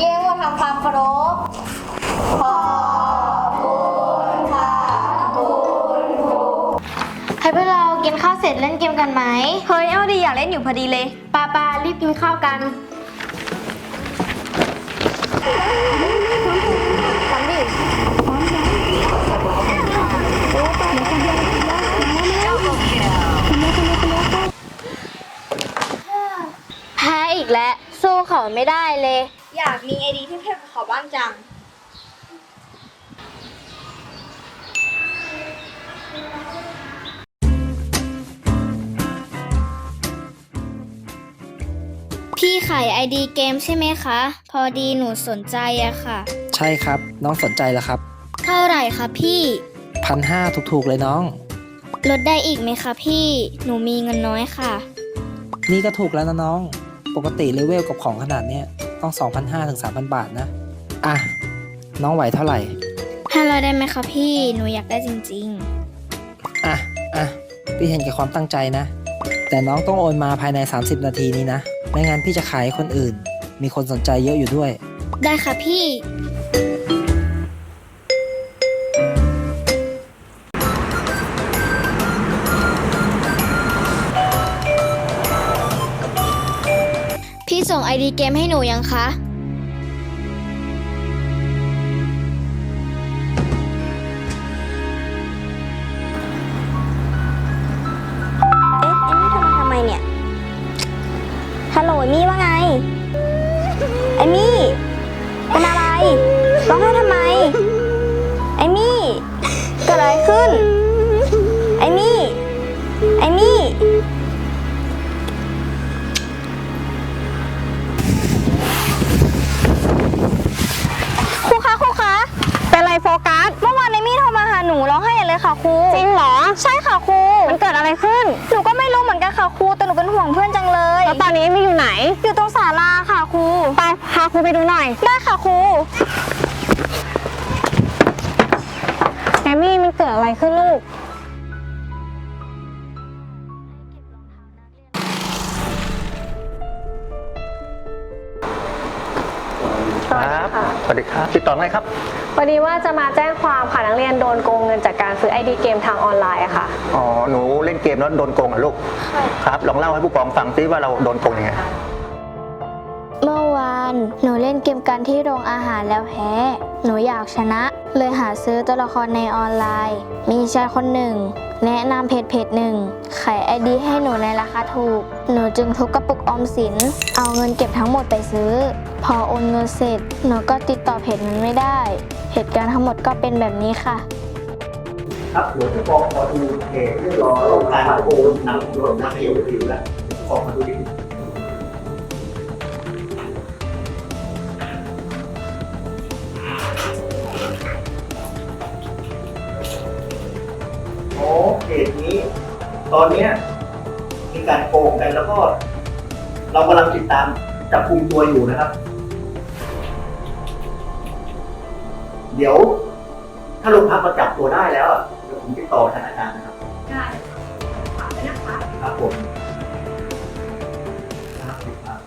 เรียกว่าทำความเคารบขอบคุณค่ะคุณครูให้พวกเรากินข้าวเสร็จเล่นเกมกันไหมเฮ้ยเอาดีอยากเล่นอยู่พอดีเลยปาปารีบกินข้าวกัน สู้เขาไม่ได้เลย อยากมีไอดีที่เทียบกับเขาบ้างจัง พี่ขายไอดีเกมใช่ไหมคะ พอดีหนูสนใจอะค่ะ ใช่ครับ น้องสนใจแล้วครับเท่าไหร่คะพี่พันห้าถูกๆเลยน้อง ลดได้อีกไหมคะพี่หนูมีเงินน้อยค่ะ นี่ก็ถูกแล้วนะน้อง ปกติเลเวลกับของขนาดเนี้ยต้อง 2,500ถึง3,000 บาทนะ อะ น้องไหวเท่าไหร่ห้าร้อยได้ไหมคะพี่ หนูอยากได้จริง อะอะพี่เห็นแก่ความตั้งใจนะ แต่น้องต้องโอนมาภายใน 30 นาทีนี้นะ ไม่งั้นพี่จะขายให้คนอื่น มีคนสนใจเยอะอยู่ด้วย ๆ ได้ค่ะพี่ ส่งไอดีเกมให้หนูยังคะ เอ๊ะเอมมี่โทรมาทำไมเนี่ย ฮัลโหลเอมมี่ว่าไง เอมมี่ เป็นอะไร ร้องไห้ทำไม เอมมี่ เกิดอะไรขึ้น รมาหาหนูร้องไห้ใหญ่เลยค่ะครูจริงเหรอ ใช่ค่ะครูมันเกิดอะไรขึ้น หนูก็ไม่รู้เหมือนกันค่ะครูแต่หนูเป็นห่วงเพื่อนจังเลย แล้วตอนนี้มีอยู่ไหน อยู่ตรงศาลาค่ะครูไปพาครูไปดูหน่อย ได้ค่ะครูแอมมี่มันเกิดอะไรขึ้นลูกครับสวัสดีครับติดต่อไงครับ พอดีว่าจะมาแจ้งความค่ะนักเรียนโดนโกงเงินจากการซื้อไอดีเกมทางออนไลน์อะค่ะ อ๋อ หนูเล่นเกมแล้วโดนโกงเหรอลูก ครับ ลองเล่าให้ผู้กองฟังซิว่าเราโดนโกงยังไง เมื่อวานหนูเล่นเกมกันที่โรงอาหารแล้วแพ้ หนูอยากชนะ เลยหาซื้อตัวละครในออนไลน์ มีชายคนหนึ่ง แนะนำเพจเพจหนึ่งขายไอดีให้หนูในราคาถูก หนูจึงทุบกระปุกออมสิน เอาเงินเก็บทั้งหมดไปซื้อ พอโอนเงินเสร็จ หนูก็ติดต่อเพจนั้นไม่ได้ เหตุการณ์ทั้งหมดก็เป็นแบบนี้ค่ะครับเดี๋ยวผู้กองขอดูเหตุที่รอโรงการโกงนำรวมนักเขียวผิวแล้วขอมาดูดิ ตอนเนี้ยมีการโกงกันแล้วก็ เรากำลังติดตามจับคุมตัวอยู่นะครับ เดี๋ยว ถ้าโรงพักมาจับตัวได้แล้วอะเดี๋ยวผมติดต่อทางอาจารย์นะครับ ได้ครับผมครับครับ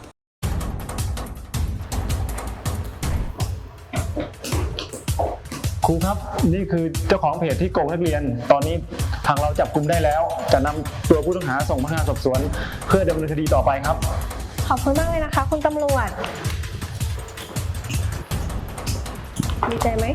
ครูครับ นี่คือเจ้าของเพจที่โกงนักเรียน ตอนนี้ ทางเราจับกลุ่มได้แล้ว จะนำตัวผู้ต้องหาส่งพนักงานสอบสวน เพื่อดำเนินคดีต่อไปครับ ขอบคุณมากเลยนะคะ คุณตำรวจ ดีใจไหม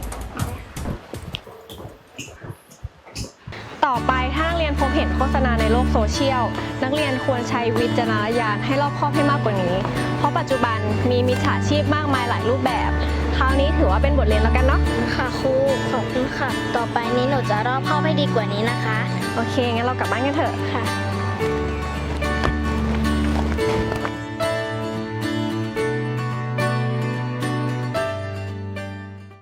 ต่อไปถ้านักเรียนพบเห็นโฆษณาในโลกโซเชียล นักเรียนควรใช้วิจารณญาณให้รอบคอบให้มากกว่านี้ เพราะปัจจุบันมีมิจฉาชีพมากมายหลายรูปแบบ คราวนี้ถือว่าเป็นบทเรียนแล้วกันเนาะ ค่ะครูขอบคุณค่ะ ต่อไปนี้หนูจะรอบคอบให้ดีกว่านี้นะคะ โอเค งั้นเรากลับบ้านกันเถอะค่ะ